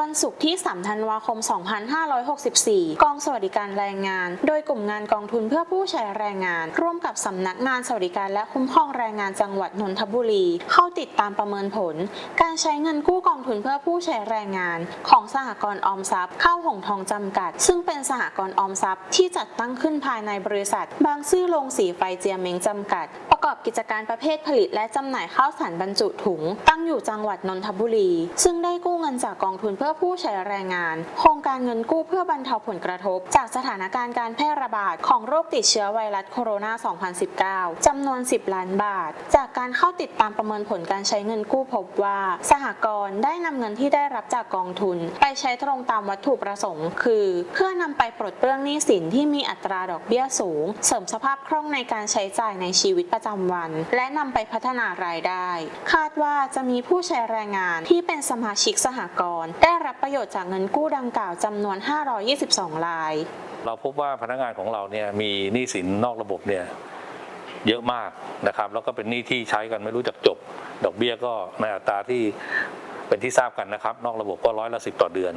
วันศุกร์ที่ 3 ธันวาคม 2564 กองสวัสดิการแรงงาน โดยกลุ่มงานกองทุนเพื่อผู้ใช้แรงงาน ร่วมกับสำนักงานสวัสดิการและคุ้มครองแรงงานจังหวัดนนทบุรี เข้าติดตามประเมินผล การใช้เงินกู้กองทุนเพื่อผู้ใช้แรงงาน ของสหกรณ์ออมทรัพย์เข้าหงทองจำกัด ซึ่งเป็นสหกรณ์ออมทรัพย์ที่จัดตั้งขึ้นภายในบริษัท บางซื่อโรงสีไฟเจียเมงจำกัด ประกอบกิจการประเภทผลิตและจำหน่ายข้าวสารบรรจุถุง ตั้งอยู่จังหวัดนนทบุรี ซึ่งได้กู้เงินจากกองทุนเพื่อผู้ใช้แรงงาน โครงการเงินกู้เพื่อบรรเทาผลกระทบ จากสถานการณ์การแพร่ระบาดของโรคติดเชื้อไวรัสโคโรนา 2019 จำนวน 10 ล้านบาท จากการเข้าติดตามประเมินผลการใช้เงินกู้พบว่า สหกรณ์ได้นำเงินที่ได้รับจากกองทุน ไปใช้ตรงตามวัตถุประสงค์ คือ เพื่อนำไปปลดเปลื้องหนี้สินที่มีอัตราดอกเบี้ยสูง เสริมสภาพคล่องในการใช้จ่ายในชีวิตประจำวัน และนำไปพัฒนารายได้ คาดว่าจะมีผู้ใช้แรงงานที่เป็นสมาชิกสหกรณ์ได้รับประโยชน์จากเงินกู้ดังกล่าวจำนวน 522 ราย เราพบว่าพนักงานของเราเนี่ยมีหนี้สินนอกระบบเนี่ยเยอะมากนะครับแล้วก็เป็นหนี้ที่ใช้กันไม่รู้จักจบ ดอกเบี้ยก็ในอัตราที่เป็นที่ทราบกันนะครับ นอกระบบก็ร้อยละสิบต่อเดือน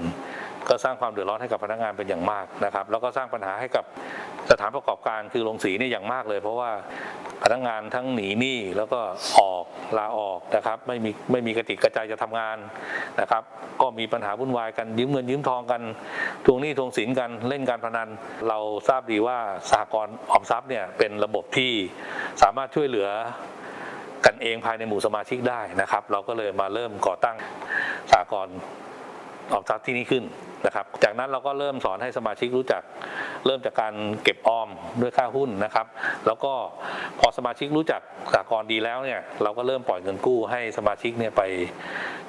ก็สร้างความเดือดร้อนให้กับพนักงานเป็นอย่างมากนะครับ แล้วก็สร้างปัญหาให้กับสถานประกอบการคือโรงสีนี่อย่างมากเลย เพราะว่าพนักงานทั้งหนีหนี้แล้วก็ออกลาออกนะครับ ไม่มีไม่มีกระติกกระใจจะทำงานนะครับ ก็มีปัญหาวุ่นวายกันยืมเงินยืมทองกันทวงหนี้ทวงสินกันเล่นการพนัน เราทราบดีว่าสหกรณ์ออมทรัพย์เนี่ยเป็นระบบที่สามารถช่วยเหลือกันเองภายในหมู่สมาชิกได้นะครับ เราก็เลยมาเริ่มก่อตั้งสหกร ออมทรัพย์ที่นี่ขึ้นนะครับ จากนั้นเราก็เริ่มสอนให้สมาชิกรู้จัก เริ่มจากการเก็บออมด้วยค่าหุ้นนะครับ แล้วก็พอสมาชิกรู้จักสหกรดีแล้วเนี่ยเราก็เริ่มปล่อยเงินกู้ให้สมาชิกเนี่ยไป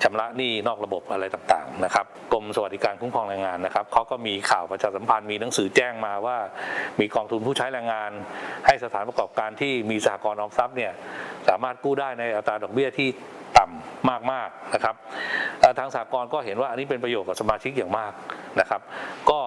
ชำระหนี้นอกระบบอะไรต่างๆนะครับกรมสวัสดิการคุ้มครองแรงงานนะครับเขาก็มีข่าวประชาสัมพันธ์มีหนังสือแจ้งมาว่า มีกองทุนผู้ใช้แรงงาน ให้สถานประกอบการที่มีสหกรออมทรัพย์เนี่ยสามารถกู้ได้ในอัตราดอกเบี้ยที่ ต่ำมากๆนะครับทางสหกรณ์ก็เห็นว่าอันนี้เป็นประโยชน์กับสมาชิกอย่างมากนะครับ ก็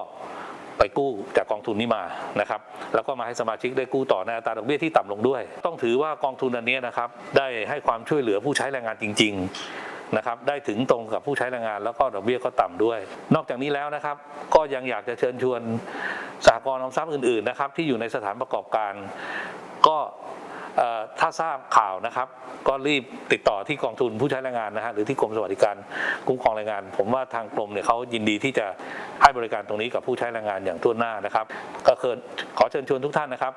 ไปกู้จากกองทุนนี้มานะครับ แล้วก็มาให้สมาชิกได้กู้ต่อในอัตราดอกเบี้ยที่ต่ำลงด้วย ต้องถือว่ากองทุนอันนี้นะครับ ได้ให้ความช่วยเหลือผู้ใช้แรงงานจริง ๆนะครับ ได้ถึงตรงกับผู้ใช้แรงงาน แล้วก็ดอกเบี้ยก็ต่ำด้วย นอกจากนี้แล้วนะครับ ก็ยังอยากจะเชิญชวนสหกรณ์ออมทรัพย์อื่นๆนะครับ ที่อยู่ในสถานประกอบการ ก็ ถ้าทราบข่าวนะครับ ก็รีบติดต่อที่กองทุนผู้ใช้แรงงานนะฮะหรือที่กรมสวัสดิการคุ้มครองแรงงาน ผมว่าทางกรมเนี่ยเขายินดีที่จะให้บริการตรงนี้กับผู้ใช้แรงงานอย่างทั่วหน้านะครับ ก็คือขอเชิญชวนทุกท่านนะครับ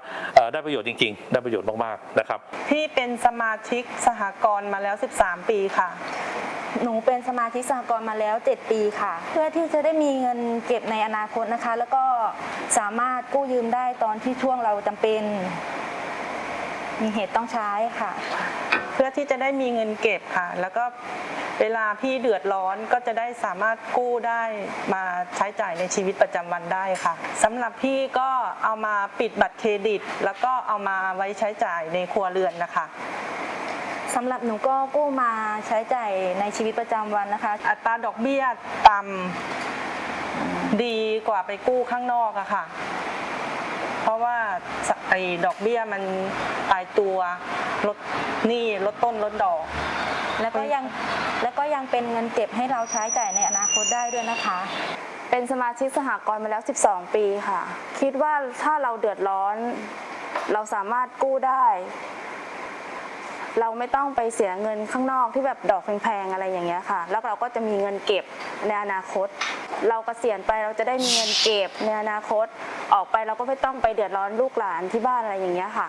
ได้ประโยชน์จริง ๆ ได้ประโยชน์มากๆนะครับพี่เป็นสมาชิกสหกรณ์มาแล้ว 13 ปีค่ะหนูเป็นสมาชิกสหกรณ์มาแล้ว 7 ปีค่ะ เพื่อที่จะได้มีเงินเก็บในอนาคตนะคะ แล้วก็สามารถกู้ยืมได้ตอนที่ช่วงเราจำเป็น มีเหตุต้องใช้ค่ะ เพื่อที่จะได้มีเงินเก็บค่ะ แล้วก็เวลาพี่เดือดร้อนก็จะได้สามารถกู้ได้มาใช้จ่ายในชีวิตประจำวันได้ค่ะสำหรับพี่ก็เอามาปิดบัตรเครดิต แล้วก็เอามาไว้ใช้จ่ายในครัวเรือนนะคะ สำหรับหนูก็กู้มาใช้จ่ายในชีวิตประจำวันนะคะ อัตราดอกเบี้ยต่ำดีกว่าไปกู้ข้างนอกอะค่ะเพ ราะว่าไอ้ดอกเบี้ยมันตายตัวลดหนี้ลดต้นลดดอก แล้วก็ยังแล้วก็ยังเป็นเงินเก็บให้เราใช้จ่ายในอนาคตได้ด้วยนะคะ เป็นสมาชิกสหกรณ์มาแล้ว 12 ปีค่ะ คิดว่าถ้าเราเดือดร้อน เราสามารถกู้ได้ เราไม่ต้องไปเสียเงินข้างนอกที่แบบดอกแพงๆอะไรอย่างเงี้ยค่ะ แล้วเราก็จะมีเงินเก็บในอนาคต เรากเกษียณไปเราจะได้มีเงินเก็บในอนาคต ออกไปเราก็ไม่ต้องไปเดือดร้อนลูกหลานที่บ้านอะไรอย่างเงี้ยค่ะ